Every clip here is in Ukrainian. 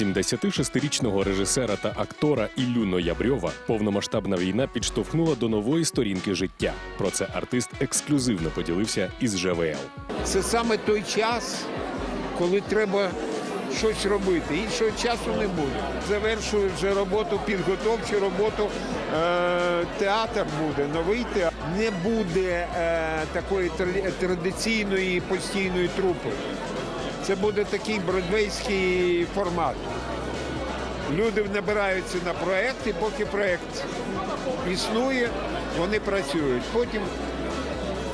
76-річного режисера та актора Іллю Ноябрьова повномасштабна війна підштовхнула до нової сторінки життя. Про це артист ексклюзивно поділився із ЖВЛ. Це саме той час, коли треба щось робити. Іншого часу не буде. Завершую вже роботу, підготовчу роботу. Е, театр буде, новий театр. Не буде е, такої традиційної постійної трупи. Це буде такий бродвейський формат. Люди набираються на проект, і поки проект існує, вони працюють. Потім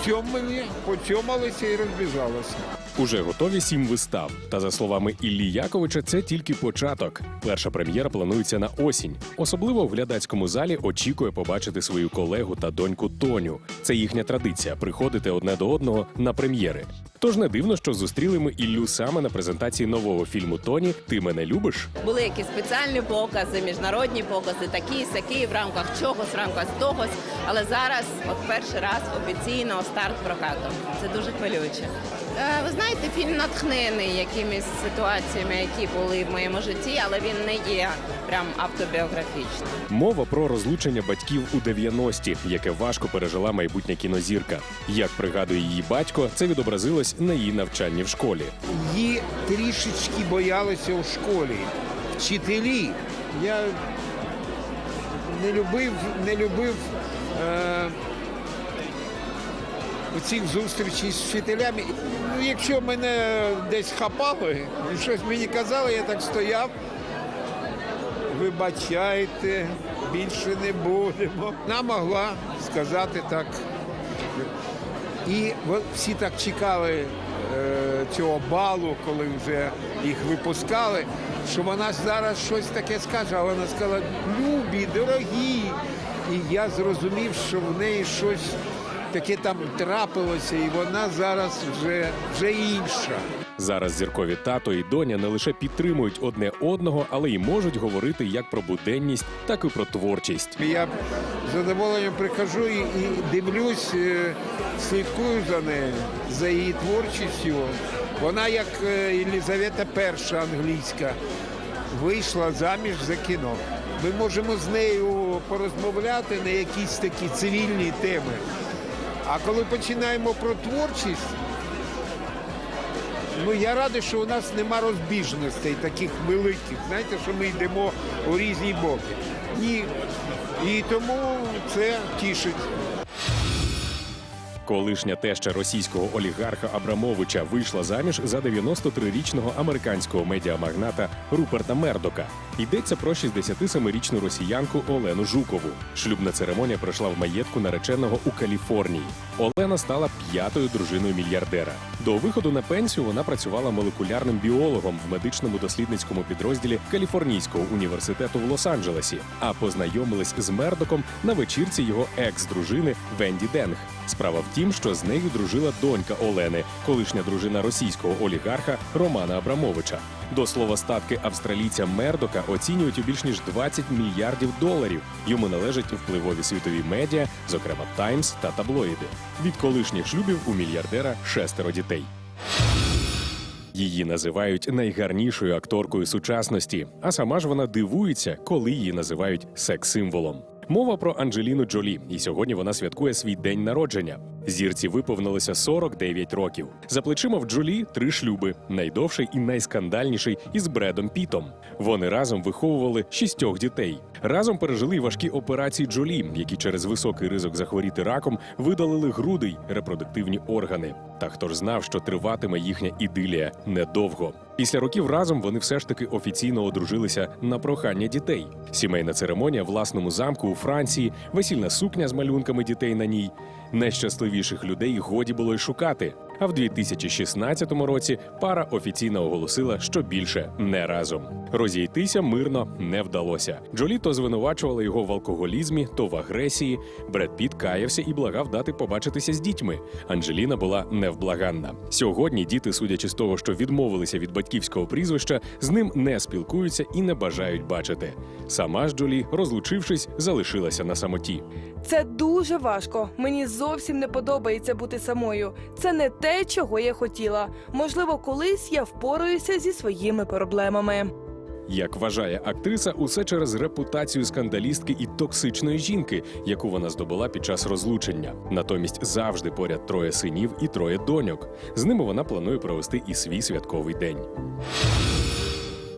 цьомали, поцьомалися і розбіжалися. Уже готові сім вистав. Та за словами Іллі Яковича, це тільки початок. Перша прем'єра планується на осінь. Особливо в глядацькому залі очікує побачити свою колегу та доньку Тоню. Це їхня традиція приходити одне до одного на прем'єри. Тож не дивно, що зустріли ми Іллю саме на презентації нового фільму Тоні Ти мене любиш. Були якісь спеціальні покази, міжнародні покази, такі, сякі, в рамках чогось, в рамках тогось. Але зараз, от перший раз офіційно старт прокату. Це дуже хвилююче. Е, Ви знаєте, фільм натхнений якимись ситуаціями, які були в моєму житті, але він не є прям автобіографічним. Мова про розлучення батьків у 90-ті, яке важко пережила майбутня кінозірка. Як пригадує її батько, це відобразилось на її навчанні в школі. Її трішечки боялися у школі. Вчителі. Я не любив, не любив е, оцих зустрічей з вчителями. Ну, якщо мене десь хапали, щось мені казали, я так стояв. Вибачайте, більше не будемо. Вона могла сказати так. І всі так чекали е, цього балу, коли вже їх випускали, що вона зараз щось таке скаже, а вона сказала, любі, дорогі. І я зрозумів, що в неї щось таке там трапилося, і вона зараз вже, вже інша. Зараз зіркові тато і доня не лише підтримують одне одного, але й можуть говорити як про буденність, так і про творчість. Я з задоволенням прихожу і, і дивлюсь, е, слідкую за нею, за її творчістю. Вона, як е, Єлізавета І англійська, вийшла заміж за кіно. Ми можемо з нею порозмовляти на якісь такі цивільні теми. А коли починаємо про творчість, ну я радий, що у нас нема розбіжностей таких великих. Знаєте, що ми йдемо у різні боки. І тому це тішить. Колишня теща російського олігарха Абрамовича вийшла заміж за 93-річного американського медіамагната Руперта Мердока. Йдеться про 67-річну росіянку Олену Жукову. Шлюбна церемонія пройшла в маєтку нареченого у Каліфорнії. Олена стала п'ятою дружиною мільярдера. До виходу на пенсію вона працювала молекулярним біологом в медичному дослідницькому підрозділі Каліфорнійського університету в Лос-Анджелесі, а познайомились з Мердоком на вечірці його екс-дружини Венді Денг. Справа в тім, що з нею дружила донька Олени, колишня дружина російського олігарха Романа Абрамовича. До слова, статки австралійця Мердока оцінюють у більш ніж 20 мільярдів доларів. Йому належать впливові світові медіа, зокрема Таймс та таблоїди. Від колишніх шлюбів у мільярдера шестеро дітей. Її називають найгарнішою акторкою сучасності, а сама ж вона дивується, коли її називають секс-символом. Мова про Анджеліну Джолі, і сьогодні вона святкує свій день народження. Зірці виповнилося 49 років. За плечима в Джолі три шлюби, найдовший і найскандальніший із Бредом Пітом. Вони разом виховували шістьох дітей. Разом пережили важкі операції Джолі, які через високий ризик захворіти раком видалили груди й репродуктивні органи. Та хто ж знав, що триватиме їхня ідилія недовго. Після років разом вони все ж таки офіційно одружилися на прохання дітей. Сімейна церемонія в власному замку у Франції, весільна сукня з малюнками дітей на ній. Найщасливіших людей годі було й шукати. А в 2016 році пара офіційно оголосила, що більше не разом. Розійтися мирно не вдалося. Джолі то звинувачувала його в алкоголізмі, то в агресії. Бред Піт каявся і благав дати побачитися з дітьми. Анджеліна була невблаганна. Сьогодні діти, судячи з того, що відмовилися від батьківського прізвища, з ним не спілкуються і не бажають бачити. Сама ж Джолі, розлучившись, залишилася на самоті. Це дуже важко. Мені зовсім не подобається бути самою. Це не те, чого я хотіла. Можливо, колись я впораюся зі своїми проблемами. Як вважає актриса, усе через репутацію скандалістки і токсичної жінки, яку вона здобула під час розлучення. Натомість завжди поряд троє синів і троє доньок. З ними вона планує провести і свій святковий день.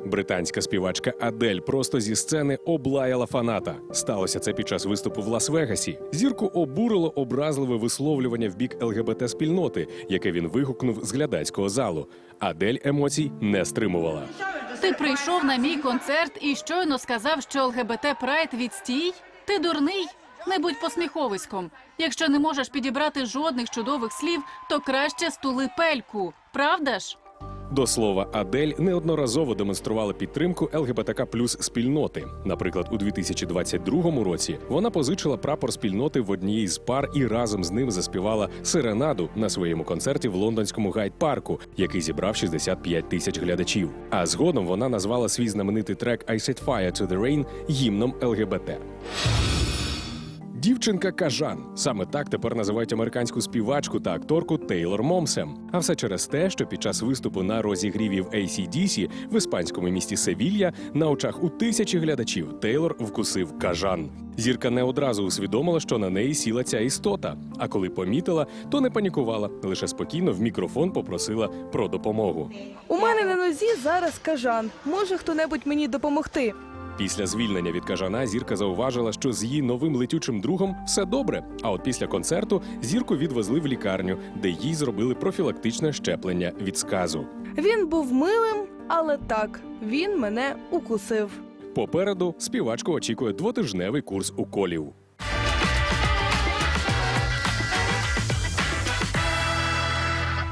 Британська співачка Адель просто зі сцени облаяла фаната. Сталося це під час виступу в Лас-Вегасі. Зірку обурило образливе висловлювання в бік ЛГБТ спільноти, яке він вигукнув з глядацького залу. Адель емоцій не стримувала. Ти прийшов на мій концерт і щойно сказав, що ЛГБТ Прайд відстій? Ти дурний? Не будь посміховиськом. Якщо не можеш підібрати жодних чудових слів, то краще стули пельку. Правда ж? До слова, Адель неодноразово демонструвала підтримку ЛГБТК плюс спільноти. Наприклад, у 2022 році вона позичила прапор спільноти в одній з пар і разом з ним заспівала серенаду на своєму концерті в лондонському гайд-парку, який зібрав 65 тисяч глядачів. А згодом вона назвала свій знаменитий трек «I Set Fire to the Rain» гімном ЛГБТ. Дівчинка Кажан саме так тепер називають американську співачку та акторку Тейлор Момсем. А все через те, що під час виступу на розігріві в ACDC в іспанському місті Севілья на очах у тисячі глядачів Тейлор вкусив кажан. Зірка не одразу усвідомила, що на неї сіла ця істота. А коли помітила, то не панікувала, лише спокійно в мікрофон попросила про допомогу. У мене на нозі зараз кажан. Може хто-небудь мені допомогти? Після звільнення від кажана зірка зауважила, що з її новим летючим другом все добре. А от після концерту зірку відвезли в лікарню, де їй зробили профілактичне щеплення від сказу. Він був милим, але так, він мене укусив. Попереду співачку очікує двотижневий курс уколів.